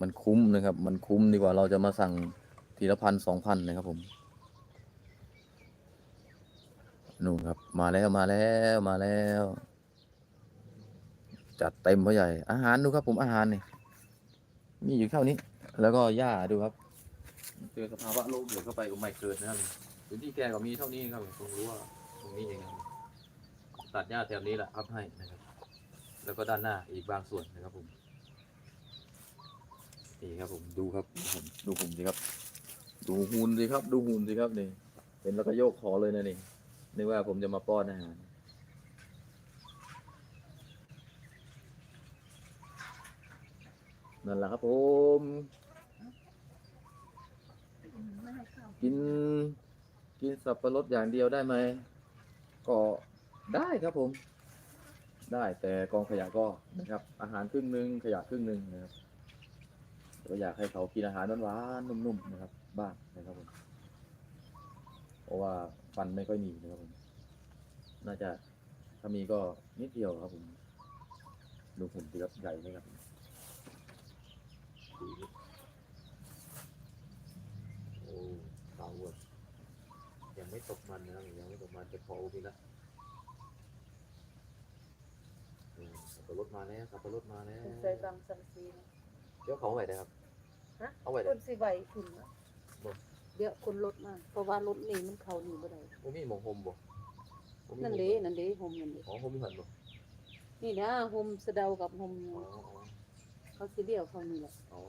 มันคุ้มนะครับ มันคุ้มดีกว่าเราจะมาสั่งทีละพันสองพันนะครับผมนู่นครับ มาแล้วมาแล้วมาแล้ว จัดเต็มพ่อใหญ่ อาหารดูครับผมอาหารนี่มีอยู่เท่านี้ แล้วก็หญ้าดูครับเจอสภาวะโลกเหลือเข้าไปก็ไม่เกิดนะครับพื้นที่แกก็มีเท่านี้ครับตรงรู้ว่าตรงนี้เองครับตัดหญ้าแถวนี้แหละอัพให้นะครับ แล้วก็ด้านหน้าอีกบางส่วนนะครับผม นี่ครับผมดูครับผมดูผมสิครับ ดูหุ่นสิครับ ดูหุ่นสิครับนี่เห็นแล้วก็โยกคอเลยนะนี่นึกว่าผมจะมาป้อนอาหารนั่นแหละครับผมกินกินสับปะรดอย่างเดียวได้ไหมก็ได้ครับผม ได้แต่กองขยะก็นะครับ อาหารครึ่งหนึ่งขยะครึ่งหนึ่งนะครับ ก็อยากให้เขากินอาหารหวานๆนุ่มๆนะครับ บ้างนะครับผมเพราะว่าฟันไม่ค่อยมีนะครับผมน่าจะถ้ามีก็นิดเดียวครับผม ดูหุ่นดีครับใหญ่ไหมครับดูดิโอ้สาวดยังไม่ตกมันนะครับยังไม่ตกมันจะพอโอเคละอืมสับปะรดมาแล้วสับปะรดมาแล้ว ใส่บางสังสีนะ เดี๋ยวเขาเอาไว้นะครับ ฮะ เอาไว้คนสิไหวคุณนะบ่ เดี๋ยวคนรถมาเพราะว่ารถนี่มันเข้านี่บ่ได้โอ้มีหมองโฮมบ่บ่มีนั่นหม้องเด้นั่นเด้ห่มนั่นเด้อ๋อโฮมมีหันบ่นี่นะห่มสะเดากับห่มอ๋อเขาสิเดียวเขานี่แหละอ๋อ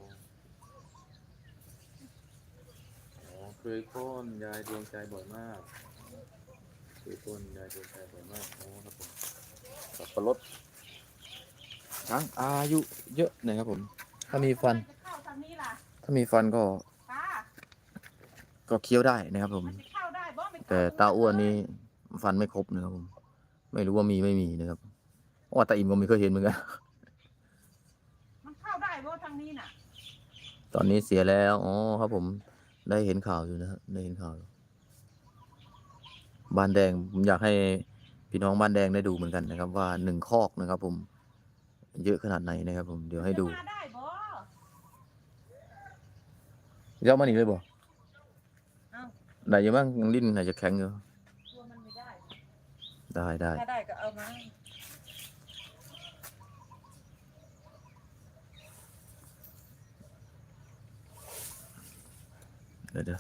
อ๋อเคยป้อนยายดวงใจบ่อยมากเคยป้อนยายดวงใจบ่อยมากอ๋อครับผมสับปะรดช้างอายุเยอะนะครับผม ถ้ามีฟัน จะเข้าทางนี้ล่ะถ้ามีฟันก็ตาก็เคี้ยวได้นะครับผม มันสิเข้าได้บ่ไม่เข้แต่ตาอ้วนนี่ฟันไม่ครบนะครับผม ไม่รู้ว่ามีไม่มีนะครับเพราะว่าตาอิ่มก็ไม่เคยเห็นเหมือนกัน มันเข้าได้บ่ทางนี้น่ะตอนนี้เสียแล้ว อ๋อ ครับผม ได้เห็นข่าวอยู่นะครับได้เห็นข่าวอยู่บ้านแดง ผมอยากให้พี่น้องบ้านแดงได้ดูเหมือนกันนะครับ ว่าหนึ่งคอกนะครับ ผม เยอะขนาดไหนนะครับ ผม เดี๋ยวให้ดู จะมาได้บ่ เย้ามาหนีเลยบ่เอ้าไหนยังบ้างยังดิ้นไหนจะแข็งอยู่ตัวมันไม่ได้ ได้ได้ถ้าได้ก็เอามาเดี๋ยวเดี๋ยว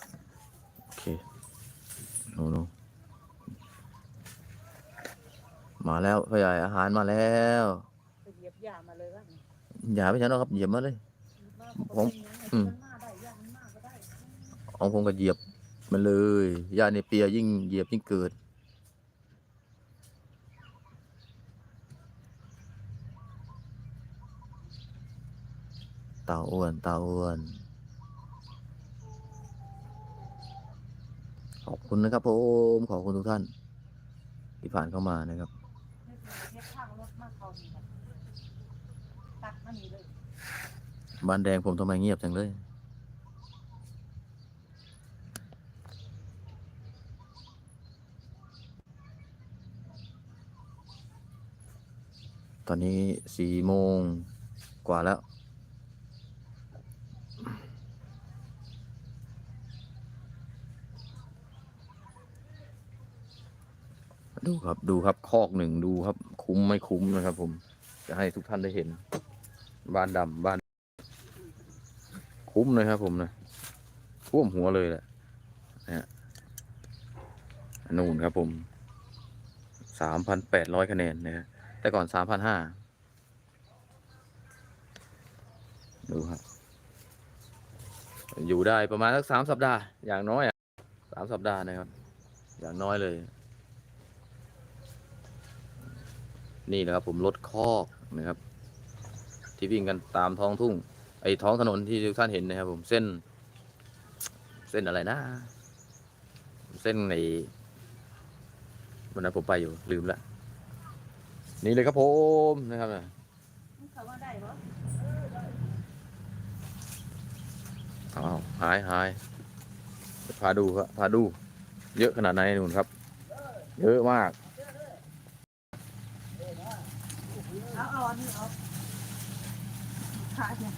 โอเคโน่โน่มาแล้วพ่อใหญ่อาหารมาแล้วไปเหยียบหญ้ามาเลยว่าอย่าไปฉันหรอกครับเหยียบมาเลยผมอืม เอาผมก็เหยียบมันเลยยาในเปียยิ่งเหยียบยิ่งเกิด เต่าอ้วนเต่าอ้วน ขอบคุณนะครับผมขอบคุณทุกท่าน ที่ผ่านเข้ามานะครับบ้านแดงผมทำไมเงียบจังเลย อนนี้สี่โมงกว่าแล้ว ดูครับดูครับคอกหนึ่งดูครับ คุ้มไม่คุ้มนะครับผม จะให้ทุกท่านได้เห็น บ้านดำบ้าน คุ้มเลยครับผมนะท่วมหัวเลยแหละนะฮะนู่นครับผมสามพันแปดร้อยคะแนนนะฮะ แต่ก่อนสามพันห้าดูครับ อยู่ได้ประมาณสักสามสัปดาห์ อย่างน้อยสามสัปดาห์นะครับ อย่างน้อยเลย นี่นะครับผมรถคอกนะครับ ที่วิ่งกันตามท้องทุ่ง ไอ้ท้องถนนที่ทุกท่านเห็นนะครับ ผมเส้น เส้นอะไรนะ เส้นในวันนั้นผมไปอยู่ลืมละ นี่เลยครับผมนะครับนะมันเข้ามาได้บ่อ้าวหายหายพาดูครับพาดู เยอะขนาดไหนนู่นครับ เยอะมาก เอาเอาอันนี้เอาขาเนี่ย